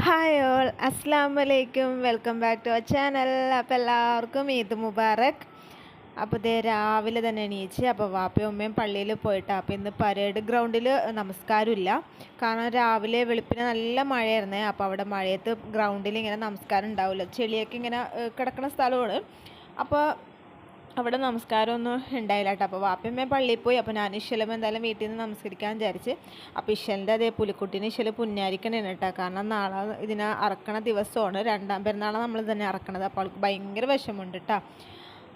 Hi all അസ്സാം വലൈക്കും welcome back to our channel. അപ്പോൾ എല്ലാവർക്കും ഈദ് മുബാറക്. അപ്പോൾ ഇതേ രാവിലെ തന്നെ എണീച്ച് അപ്പോൾ വാപ്പയും ഉമ്മയും പള്ളിയിൽ പോയിട്ട്. അപ്പോൾ ഇന്ന് പരേഡ് ഗ്രൗണ്ടിൽ നമസ്കാരമില്ല. കാരണം രാവിലെ വെളുപ്പിന് നല്ല മഴയായിരുന്നേ. അപ്പോൾ അവിടെ മഴയത്ത് ഗ്രൗണ്ടിൽ ഇങ്ങനെ നമസ്കാരം ഉണ്ടാവില്ല ചെളിയൊക്കെ ഇങ്ങനെ കിടക്കുന്ന സ്ഥലമാണ്. അപ്പോൾ അവിടെ നമസ്കാരമൊന്നും ഉണ്ടായില്ല കേട്ടോ. അപ്പോൾ വാപ്പയമ്മ പള്ളിയിൽ പോയി. അപ്പോൾ ഞാൻ ഇശലും എന്തായാലും വീട്ടിൽ നിന്ന് നമസ്കരിക്കാൻ വിചാരിച്ച്. അപ്പോൾ ഇഷ്യലിന്റെ അതേ പുലിക്കുട്ടീനെ ഇഷ്യൽ പുന്നാരിക്കണേണ് കേട്ടോ. കാരണം നാളെ ഇതിനെ അറക്കണ ദിവസമാണ്. രണ്ടാം പെരുന്നാളാണ് നമ്മൾ തന്നെ അറക്കണത്. അപ്പോൾ അവൾക്ക് ഭയങ്കര വിഷമമുണ്ട് കേട്ടോ.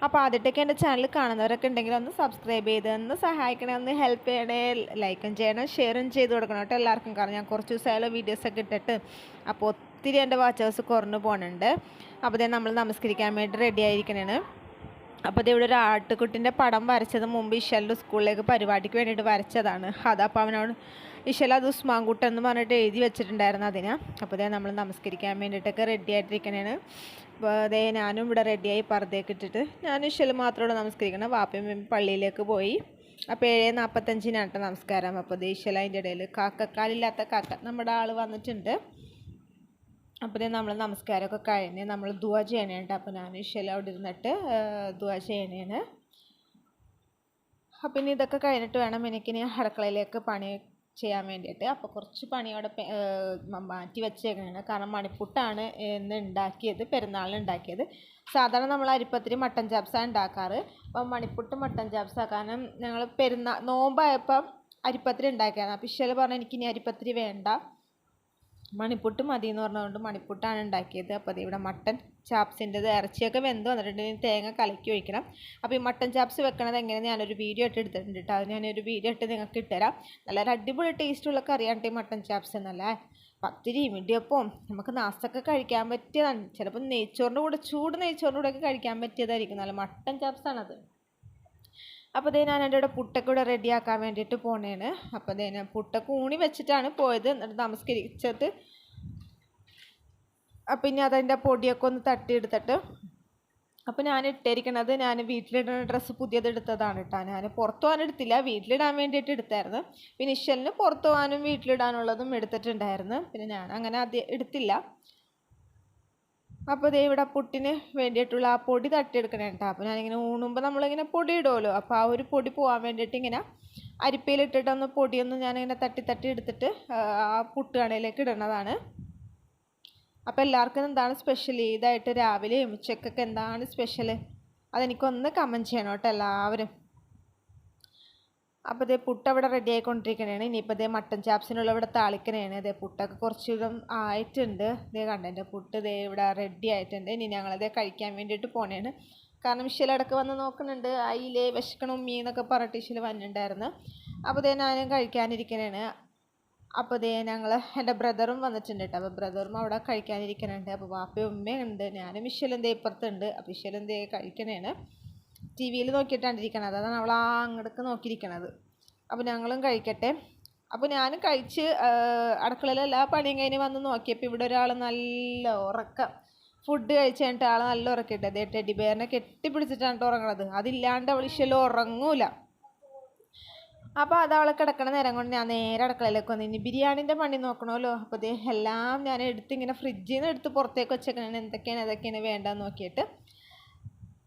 അപ്പോൾ ആദ്യത്തേക്ക് എന്റെ ചാനൽ കാണുന്നവരൊക്കെ ഉണ്ടെങ്കിൽ ഒന്ന് സബ്സ്ക്രൈബ് ചെയ്ത് ഒന്ന് സഹായിക്കണേ. ഒന്ന് ഹെൽപ്പ് ചെയ്യണേ. ലൈക്കും ചെയ്യണം. ഷെയറും ചെയ്ത് കൊടുക്കണം കേട്ടോ എല്ലാവർക്കും. കാരണം ഞാൻ കുറച്ച് ദിവസമായാലും വീഡിയോസൊക്കെ ഇട്ടിട്ട്. അപ്പോൾ ഒത്തിരി എന്റെ വാച്ചേഴ്സ് കുറഞ്ഞു പോകുന്നുണ്ട് അപ്പോൾ നമ്മൾ നമസ്കരിക്കാൻ വേണ്ടി റെഡി ആയിരിക്കണേണ്. അപ്പോൾ ഇത് ഇവിടെ ഒരു ആട്ടുകുട്ടിന്റെ പടം വരച്ചത് മുമ്പ് ഇഷലിന്റെ സ്കൂളിലേക്ക് പരിപാടിക്ക് വേണ്ടിയിട്ട് വരച്ചതാണ്. അതപ്പോൾ അവനോട് ഇഷൽ അത് ഉസ്മാൻകുട്ടൻ എന്ന് പറഞ്ഞിട്ട് എഴുതി വെച്ചിട്ടുണ്ടായിരുന്നു അതിന്. അപ്പോൾ ഇതേ നമ്മൾ നമസ്കരിക്കാൻ വേണ്ടിയിട്ടൊക്കെ റെഡി ആയിട്ടിരിക്കണേണ്. അപ്പോൾ അതേ ഞാനും ഇവിടെ റെഡിയായി പർദ്ദയൊക്കെ ഇട്ടിട്ട് ഞാൻ ഇഷൽ മാത്രമേ നമസ്കരിക്കണം. വാപ്പയും പള്ളിയിലേക്ക് പോയി. അപ്പോൾ ഏഴ് നാൽപ്പത്തഞ്ചിനാട്ടെ നമസ്കാരം. അപ്പോൾ ദേ ഇഷൽ അതിന്റെ ഇടയിൽ കാക്കക്കാലില്ലാത്ത കാക്ക നമ്മുടെ ആൾ വന്നിട്ടുണ്ട്. അപ്പോൾ നമ്മൾ നമസ്കാരമൊക്കെ കഴിഞ്ഞ് നമ്മൾ ദുവ ചെയ്യണേണ്ട് അപ്പോൾ ഞാൻ ഇഷല അവിടെ ഇരുന്നിട്ട് ദുവ ചെയ്യണേന് അപ്പം ഇനി ഇതൊക്കെ കഴിഞ്ഞിട്ട് വേണം എനിക്കിനി അടുക്കളയിലേക്ക് പണി ചെയ്യാൻ വേണ്ടിയിട്ട്. അപ്പോൾ കുറച്ച് പണി അവിടെ പെ- ഏഹ് മ- മാറ്റി വെച്ചേക്കണേണ് കാരണം മണിപ്പുട്ടാണ് ഇന്ന് ഉണ്ടാക്കിയത് പെരുന്നാളിന് ഉണ്ടാക്കിയത്. സാധാരണ നമ്മൾ അരിപ്പത്തിരി മട്ടൻ ചാപ്സാണ് ഉണ്ടാക്കാറ്. അപ്പം മണിപ്പുട്ട് മട്ടൻ ചാപ്സാ. കാരണം ഞങ്ങൾ പെരുന്നാൾ നോമ്പായപ്പം അരിപ്പത്തിരി ഉണ്ടാക്കിയാണ് അപ്പോൾ ഇഷൽ പറഞ്ഞാൽ എനിക്കിനി അരിപ്പത്തിരി വേണ്ട. മണിപ്പുട്ട് മതി എന്ന് പറഞ്ഞതുകൊണ്ട് മണിപ്പുട്ടാണ് ഉണ്ടാക്കിയത്. അപ്പോൾ അത് ഇവിടെ മട്ടൻ ചാപ്സിന്റെത് ഇറച്ചിയൊക്കെ വെന്ത് വന്നിട്ടുണ്ടെങ്കിൽ തേങ്ങ കലക്കി ഒഴിക്കണം. അപ്പോൾ ഈ മട്ടൻ ചാപ്സ് വെക്കണത് എങ്ങനെ ഞാനൊരു വീഡിയോ ഇട്ട് എടുത്തിട്ടുണ്ട് കേട്ടോ അത് ഞാനൊരു വീഡിയോ ഇട്ട് നിങ്ങൾക്ക് ഇട്ടുതരാം. നല്ലൊരു അടിപൊളി ടേസ്റ്റുള്ള കറിയാണ് ഈ മട്ടൻ ചാപ്സ് എന്നല്ലേ? പത്തിരി ഇടിയപ്പവും നമുക്ക് നാസ്തൊക്കെ കഴിക്കാൻ പറ്റിയതാണ്. ചിലപ്പോൾ നെയ്ച്ചോറിന്റെ കൂടെ ചൂട് നെയ്ച്ചോറിന്റെ കൂടെയൊക്കെ കഴിക്കാൻ പറ്റിയതായിരിക്കും. നല്ല മട്ടൻ ചാപ്സാണത്. അപ്പോൾ ദേ ഞാൻ എന്റെ ഇവിടെ പുട്ടൊക്കെ ഇവിടെ റെഡിയാക്കാൻ വേണ്ടിയിട്ട് പോണേണ്. അപ്പോൾ ദേ ഞാൻ ഊണി വെച്ചിട്ടാണ് പോയത്. എന്നിട്ട് നമസ്കരിച്ചിട്ട് അപ്പം ഇനി അതിന്റെ പൊടിയൊക്കെ ഒന്ന് തട്ടിയെടുത്തിട്ട് അപ്പോൾ ഞാൻ ഇട്ടിരിക്കണത് ഞാൻ വീട്ടിലിടുന്ന ഡ്രസ്സ് പുതിയത് എടുത്തതാണ് കേട്ടോ ഞാൻ പുറത്ത് പോകാൻ എടുത്തില്ല. വീട്ടിലിടാൻ വേണ്ടിയിട്ട് എടുത്തായിരുന്നു. പിന്നെ ഇഷലിന് പുറത്ത് പോകാനും വീട്ടിലിടാനുള്ളതും എടുത്തിട്ടുണ്ടായിരുന്നു. പിന്നെ ഞാൻ അങ്ങനെ അത് എടുത്തില്ല. അപ്പോൾ ദേ ഇവിടെ പുട്ടിന് വേണ്ടിയിട്ടുള്ള ആ പൊടി തട്ടിയെടുക്കണം കേട്ടോ അപ്പോൾ ഞാനിങ്ങനെ ഊണുമ്പോൾ നമ്മളിങ്ങനെ പൊടി ഇടുമല്ലോ അപ്പോൾ ആ ഒരു പൊടി പോകാൻ വേണ്ടിയിട്ട് ഇങ്ങനെ അരിപ്പയിലിട്ടിട്ടൊന്ന് പൊടിയൊന്ന് ഞാനിങ്ങനെ തട്ടി തട്ടി എടുത്തിട്ട് ആ, പുട്ട് കണയിലേക്ക് ഇടുന്നതാണ്. അപ്പോൾ എല്ലാവർക്കും എന്താണ് സ്പെഷ്യൽ ഇതായിട്ട് രാവിലെയും ഉച്ചക്കൊക്കെ എന്താണ് സ്പെഷ്യൽ അതെനിക്കൊന്ന് കമന്റ് ചെയ്യണം കേട്ടോ എല്ലാവരും. അപ്പോൾ ഇതേ പുട്ട് അവിടെ റെഡി ആയിക്കൊണ്ടിരിക്കണേണ്. ഇനിയിപ്പോൾ ഇതേ മട്ടൻ ചാപ്സിനുള്ള ഇവിടെ താളിക്കണേണ്. ഇതേ പുട്ടൊക്കെ കുറച്ച് ഇതും ആയിട്ടുണ്ട്. ഇതേ കണ്ട എന്റെ പുട്ട് ഇതേ ഇവിടെ റെഡി ആയിട്ടുണ്ട്. ഇനി ഞങ്ങളിതേ കഴിക്കാൻ വേണ്ടിയിട്ട് പോണേണ്. കാരണം ഇടയ്ക്ക് വന്ന് നോക്കുന്നുണ്ട്. അയിലേ വിശക്കണം മീ എന്നൊക്കെ പറഞ്ഞിട്ട് ഇഷൽ വന്നിട്ടുണ്ടായിരുന്നു. അപ്പോൾ ഇതേ ഞാനും കഴിക്കാനിരിക്കണേണ്. അപ്പോൾ ഇതേ ഞങ്ങൾ എന്റെ ബ്രദറും വന്നിട്ടുണ്ട് കേട്ടോ അപ്പോൾ ബ്രദറും അവിടെ കഴിക്കാനിരിക്കണുണ്ട്. അപ്പോൾ വാപ്പയും ഉമ്മയും ഉണ്ട്. ഞാനും ഇഷലും ദേ ഇപ്പുറത്തുണ്ട്. അപ്പോൾ ഇഷലും ദേ കഴിക്കണേണ്. ടി വിയിൽ നോക്കിയിട്ടാണ് ഇരിക്കണത്. അതാണ് അവൾ ആ അങ്ങടക്ക് നോക്കിയിരിക്കണത്. അപ്പോൾ ഞങ്ങളും കഴിക്കട്ടെ. അപ്പോൾ ഞാനും കഴിച്ച് അടുക്കളയിൽ എല്ലാ പണിയും കഴിഞ്ഞ് വന്ന് നോക്കിയപ്പോൾ ഇവിടെ ഒരാൾ നല്ല ഉറക്കം. ഫുഡ് കഴിച്ച് കഴിഞ്ഞിട്ട് ആൾ നല്ല ഉറക്കിട്ട് അതേ ടെഡി ബേറിനെ കെട്ടിപ്പിടിച്ചിട്ടാണ് ട്ടോ ഉറങ്ങണത്. അതില്ലാണ്ട് അവൾ ഇഷ്ടമല്ലോ ഉറങ്ങൂല. അപ്പോൾ അത് അവൾ കിടക്കണ നേരം കൊണ്ട് ഞാൻ നേരെ അടുക്കളയിലേക്ക് വന്നു. ഇനി ബിരിയാണിന്റെ പണി നോക്കണമല്ലോ. അപ്പോൾ ദേ എല്ലാം ഞാൻ എടുത്ത് ഇങ്ങനെ ഫ്രിഡ്ജിൽ നിന്ന് എടുത്ത് പുറത്തേക്ക് വെച്ചേക്കണേ. എന്തൊക്കെയാണ് ഏതൊക്കെയാണ് വേണ്ടതെന്ന് നോക്കിയിട്ട്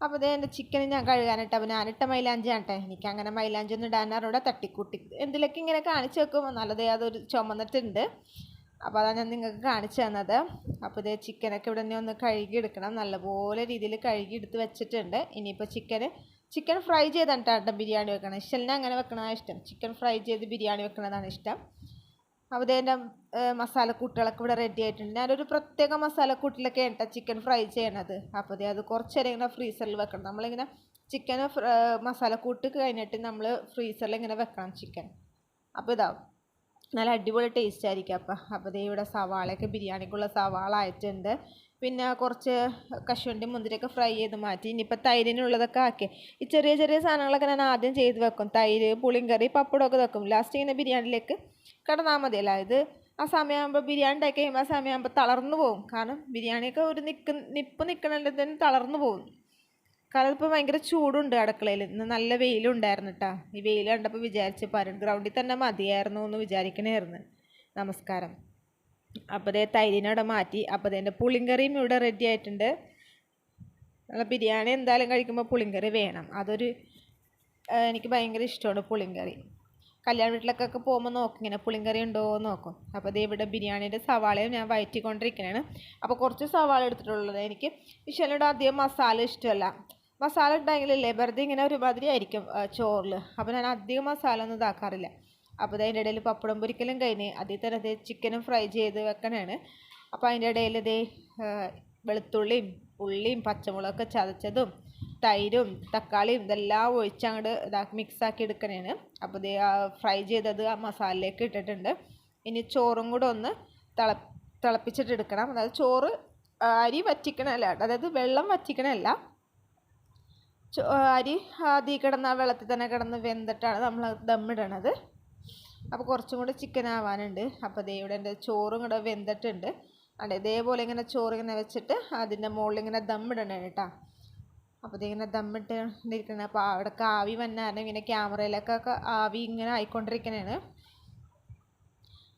അപ്പോൾ ദേ എന്റെ ചിക്കൻ ഞാൻ കഴുകാനിട്ട് അപ്പോൾ ഞാനിട്ട മൈലാഞ്ചി ആട്ടെ എനിക്ക് അങ്ങനെ മൈലാഞ്ചി ഒന്നും ഇടാനവിടെ തട്ടിക്കൂട്ടി. എന്തിലൊക്കെ ഇങ്ങനെ കാണിച്ചു വെക്കും നല്ലതേ അതൊരു ചുമന്നിട്ടുണ്ട്. അപ്പോൾ അതാണ് ഞാൻ നിങ്ങൾക്ക് കാണിച്ചു തന്നത്. അപ്പോൾ ഇതേ ചിക്കനൊക്കെ ഇവിടെ നിന്ന് ഒന്ന് കഴുകി എടുക്കണം. നല്ലപോലെ രീതിയിൽ കഴുകി എടുത്ത് വെച്ചിട്ടുണ്ട്. ഇനിയിപ്പോൾ ചിക്കന് ചിക്കൻ ഫ്രൈ കേട്ടോ ബിരിയാണി വെക്കണം ഇഷ്ടലിനെ അങ്ങനെ വെക്കണതാണ് ഇഷ്ടം. ചിക്കൻ ഫ്രൈ ചെയ്ത് ബിരിയാണി വെക്കണതാണ് ഇഷ്ടം. അപ്പോൾ ദേ എന്റെ മസാലക്കൂട്ടുകളൊക്കെ ഇവിടെ റെഡി ആയിട്ടുണ്ട്. ഞാനൊരു പ്രത്യേക മസാലക്കൂട്ടിലൊക്കെ കേട്ടോ ചിക്കൻ ഫ്രൈ ചെയ്യണത്. അപ്പോൾ ദേ അത് കുറച്ച് നേരം ഇങ്ങനെ ഫ്രീസറിൽ വെക്കണം. നമ്മളിങ്ങനെ ചിക്കൻ മസാലക്കൂട്ട് കഴിഞ്ഞിട്ട് നമ്മൾ ഫ്രീസറിൽ ഇങ്ങനെ വെക്കണം ചിക്കൻ അപ്പോൾ ഇതാവും നല്ല അടിപൊളി ടേസ്റ്റ് ആയിരിക്കും അപ്പം. അപ്പോൾ ദേ ഇവിടെ സവാളയൊക്കെ ബിരിയാണിക്കുള്ള സവാള ആയിട്ടുണ്ട്. പിന്നെ കുറച്ച് കശുവണ്ടി മുന്തിരിയൊക്കെ ഫ്രൈ ചെയ്ത് മാറ്റി. ഇനിയിപ്പോൾ തൈരിനുള്ളതൊക്കെ ആക്കി. ഈ ചെറിയ ചെറിയ സാധനങ്ങളൊക്കെ ഞാൻ ആദ്യം ചെയ്ത് വെക്കും. തൈര് പുളിങ്കറി പപ്പടമൊക്കെ വെക്കും. ലാസ്റ്റ് ഇങ്ങനെ ബിരിയാണിയിലേക്ക് കിടന്നാൽ അല്ല ഇത് ആ സമയമാകുമ്പോൾ ബിരിയാണി ഉണ്ടാക്കി കഴിയുമ്പോൾ ആ സമയമാകുമ്പോൾ തളർന്നു പോകും. കാരണം ബിരിയാണിയൊക്കെ ഒരു നിൽക്ക് നിപ്പ് നിൽക്കണതിന് തളർന്നു പോകും. കാരണം ഇപ്പോൾ ഭയങ്കര ചൂടുണ്ട് അടുക്കളയിൽ ഇന്ന് നല്ല വെയിലുണ്ടായിരുന്നു കേട്ടോ ഈ വെയിൽ കണ്ടപ്പോൾ വിചാരിച്ച് പരുൺ ഗ്രൗണ്ടിൽ തന്നെ മതിയായിരുന്നു എന്ന് വിചാരിക്കണമായിരുന്നു നമസ്കാരം. അപ്പോൾ ദേ തൈരിനവിടെ മാറ്റി. അപ്പോൾ എന്റെ പുളിങ്കറിയും ഇവിടെ റെഡി ആയിട്ടുണ്ട്. നല്ല ബിരിയാണി എന്തായാലും കഴിക്കുമ്പോൾ പുളിങ്കറി വേണം. അതൊരു എനിക്ക് ഭയങ്കര ഇഷ്ടമാണ് പുളിങ്കറി. കല്യാണ വീട്ടിലൊക്കെ പോകുമ്പോൾ നോക്കും ഇങ്ങനെ പുളിങ്കറി ഉണ്ടോ എന്ന് നോക്കും. അപ്പോൾ ദേ ഇവിടെ ബിരിയാണിയുടെ സവാളയും ഞാൻ വയറ്റിക്കൊണ്ടിരിക്കുകയാണ് അപ്പോൾ കുറച്ച് സവാള എടുത്തിട്ടുള്ളത് എനിക്ക് വിഷലിയുടെ അധികം മസാല ഇഷ്ടമല്ല. മസാല ഉണ്ടെങ്കിലല്ലേ വെറുതെ ഇങ്ങനെ ഒരുമാതിരി ആയിരിക്കും ചോറിൽ അപ്പോൾ ഞാൻ അധികം മസാല ഒന്നും ഇതാക്കാറില്ല. അപ്പോൾ അതിന്റെ ഇടയിൽ പപ്പടം പൊരിക്കലും കഴിഞ്ഞ് അതിൽ തന്നെ അതേ ചിക്കനും ഫ്രൈ ചെയ്ത് വെക്കണതാണ് അപ്പോൾ അതിന്റെ ഇടയിൽ ദേ വെളുത്തുള്ളിയും ഉള്ളിയും പച്ചമുളകൊക്കെ ചതച്ചതും തൈരും തക്കാളിയും ഇതെല്ലാം ഒഴിച്ച് അങ്ങോട്ട് മിക്സ് മിക്സാക്കി എടുക്കണേന്. അപ്പോൾ ഇത് ഫ്രൈ ചെയ്തത് ആ മസാലയിലേക്ക് ഇട്ടിട്ടുണ്ട്. ഇനി ചോറും കൂടെ ഒന്ന് തിള തിളപ്പിച്ചിട്ട് എടുക്കണം. അതായത് ചോറ് അരി വറ്റിക്കണമല്ല അതായത് വെള്ളം വറ്റിക്കണമല്ല അരി ആദ്യം കിടന്ന് ആ വെള്ളത്തിൽ തന്നെ കിടന്ന് വെന്തിട്ടാണ് നമ്മൾ ദമ്മിടണത് അപ്പോൾ കുറച്ചും കൂടെ ചിക്കൻ ആവാനുണ്ട്. അപ്പോൾ ദേ ഇവിടെ എന്റെ ചോറും കൂടെ വെന്തിട്ടുണ്ട്. അതെ ഇതേപോലെ ഇങ്ങനെ ചോറ് ഇങ്ങനെ വെച്ചിട്ട് അതിന്റെ മുകളിൽ ഇങ്ങനെ ദമ്മിടണം കേട്ടോ അപ്പോൾ ഇതിങ്ങനെ ദമ്മിട്ട് ഇരിക്കുന്ന അപ്പോൾ അവിടെ ആവി വന്നാലും ഇങ്ങനെ ക്യാമറയിലൊക്കെ ഒക്കെ ആവി ഇങ്ങനെ ആയിക്കൊണ്ടിരിക്കണേണ്.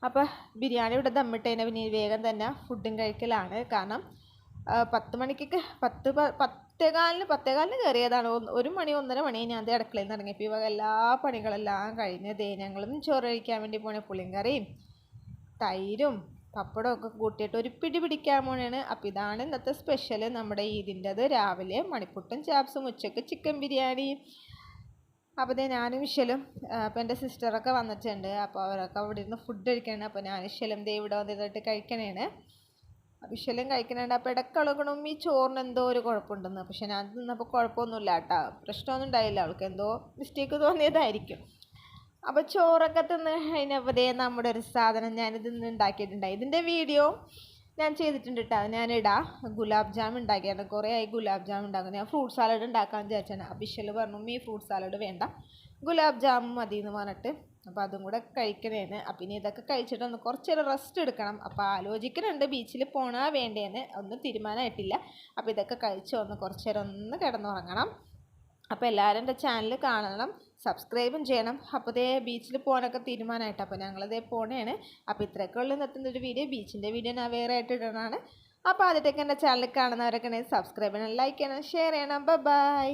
അപ്പോൾ ബിരിയാണി ഇവിടെ ദമ്മിട്ടതിനെ പിന്നെ വേഗം തന്നെ ഫുഡും കഴിക്കലാണ്. കാരണം പത്ത് മണിക്കൊക്കെ പത്ത് പത്തേകാലിന് പത്തേകാലിന് കയറിയതാണ്. ഒരു മണി ഒന്നര മണി ഞാൻ ദേ അടുക്കളയിൽ നിന്ന് ഇറങ്ങിയപ്പോൾ ഇവ എല്ലാ പണികളെല്ലാം കഴിഞ്ഞ് ദേ ഞങ്ങളും ചോറ് കഴിക്കാൻ വേണ്ടി പോണ. പുളിങ്കറിയും തൈരും പപ്പടവും ഒക്കെ കൂട്ടിയിട്ട് ഒരു പിടി പിടിക്കാൻ പോണേണ്. അപ്പോൾ ഇതാണ് ഇന്നത്തെ സ്പെഷ്യൽ നമ്മുടെ ഈദിന്റെത്. രാവിലെ മണിപ്പുട്ടും ചാപ്സും ഉച്ചയ്ക്ക് ചിക്കൻ ബിരിയാണി. അപ്പോൾ ഇതേ ഞാനും വിഷലും അപ്പോൾ എന്റെ സിസ്റ്ററൊക്കെ വന്നിട്ടുണ്ട്. അപ്പോൾ അവരൊക്കെ അവിടെ ഇരുന്ന് ഫുഡ് കഴിക്കണം. അപ്പോൾ ഞാൻ വിഷലും ദേ ഇവിടെ വന്നിട്ട് കഴിക്കണേണ്. വിഷലും കഴിക്കണുണ്ട്. അപ്പോൾ ഇടക്കളകണം ഈ ചോറിന് എന്തോ ഒരു കുഴപ്പമുണ്ടെന്ന്. പക്ഷെ ഞാൻ തിന്നപ്പോൾ കുഴപ്പമൊന്നുമില്ല കേട്ടോ പ്രശ്നമൊന്നും ഉണ്ടായില്ല. അവൾക്ക് എന്തോ മിസ്റ്റേക്ക് തോന്നിയതായിരിക്കും. അപ്പോൾ ചോറൊക്കെ തിന്ന് ദേ നമ്മുടെ ഒരു സാധനം ഞാനിത് ഇന്ന് ഉണ്ടാക്കിയിട്ടുണ്ടായി ഇതിന്റെ വീഡിയോ ഞാൻ ചെയ്തിട്ടുണ്ട് കേട്ടോ ഇടാ ഗുലാബ് ജാം ഉണ്ടാക്കിയാണ് കുറേ ആയി ഗുലാബ് ജാം ഉണ്ടാക്കുന്നത് ഞാൻ ഫ്രൂട്ട് സാലഡ് ഉണ്ടാക്കാൻ വിചാരിച്ചാണ്. അഭിഷൽ പറഞ്ഞു ഈ ഫ്രൂട്ട് സാലഡ് വേണ്ട. ഗുലാബ് ജാം മതി എന്ന് പറഞ്ഞിട്ട്. അപ്പോൾ അതും കൂടെ കഴിക്കണേന്ന്. അപ്പം ഇതൊക്കെ കഴിച്ചിട്ട് ഒന്ന് കുറച്ച് നേരം റെസ്റ്റ് എടുക്കണം. അപ്പോൾ ആലോചിക്കുന്നുണ്ട് ബീച്ചിൽ പോണാ വേണ്ടേന്ന്. ഒന്നും തീരുമാനമായിട്ടില്ല അപ്പോൾ ഇതൊക്കെ കഴിച്ച് ഒന്ന് കുറച്ചേരം ഒന്ന് കിടന്നുറങ്ങണം. അപ്പോൾ എല്ലാവരും എന്റെ ചാനൽ കാണണം. സബ്സ്ക്രൈബും ചെയ്യണം. അപ്പോൾ ഇതേ ബീച്ചിൽ പോകാനൊക്കെ തീരുമാനമായിട്ട് അപ്പോൾ ഞങ്ങളിതേ പോണേണ്. അപ്പോൾ ഇത്രയൊക്കെ ഉള്ളു നിർത്തുന്ന ഒരു വീഡിയോ. ബീച്ചിന്റെ വീഡിയോ ഞാൻ വേറെ ആയിട്ട് ഇടണതാണ് അപ്പോൾ ആദ്യത്തേക്ക് എന്റെ ചാനൽ കാണുന്നവരൊക്കെ സബ്സ്ക്രൈബ് ചെയ്യണം ലൈക്ക് ചെയ്യണം ഷെയർ ചെയ്യണം. ബൈ